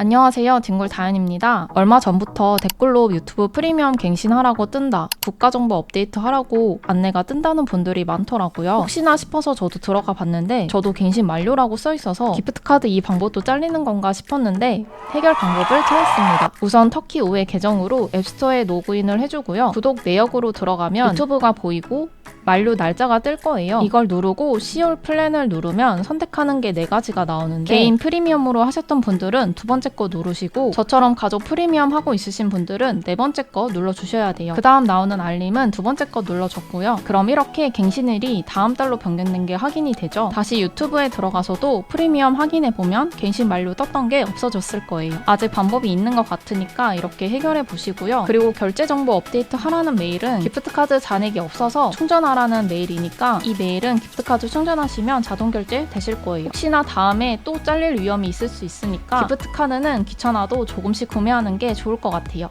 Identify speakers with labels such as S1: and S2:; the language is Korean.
S1: 안녕하세요. 딩굴 다현입니다. 얼마 전부터 댓글로 유튜브 프리미엄 갱신하라고 뜬다. 국가정보 업데이트 하라고 안내가 뜬다는 분들이 많더라고요. 혹시나 싶어서 저도 들어가 봤는데 저도 갱신 완료라고 써 있어서 기프트 카드 이 방법도 잘리는 건가 싶었는데 해결 방법을 찾았습니다. 우선 터키 5의 계정으로 앱스토어에 로그인을 해주고요. 구독 내역으로 들어가면 유튜브가 보이고 만료 날짜가 뜰 거예요. 이걸 누르고 10월 플랜을 누르면 선택하는 게 네 가지가 나오는데 개인 프리미엄으로 하셨던 분들은 두 번째 거 누르시고 저처럼 가족 프리미엄 하고 있으신 분들은 네 번째 거 눌러 주셔야 돼요. 그 다음 나오는 알림은 두 번째 거 눌러 줬고요. 그럼 이렇게 갱신일이 다음 달로 변경된 게 확인이 되죠. 다시 유튜브에 들어가서도 프리미엄 확인해 보면 갱신 만료 떴던 게 없어졌을 거예요. 아직 방법이 있는 것 같으니까 이렇게 해결해 보시고요. 그리고 결제 정보 업데이트 하라는 메일은 기프트 카드 잔액이 없어서 충전하라는 메일이니까 이 메일은 기프트 카드 충전하시면 자동 결제 되실 거예요. 혹시나 다음에 또 잘릴 위험이 있을 수 있으니까 기프트 카드는 귀찮아도 조금씩 구매하는 게 좋을 것 같아요.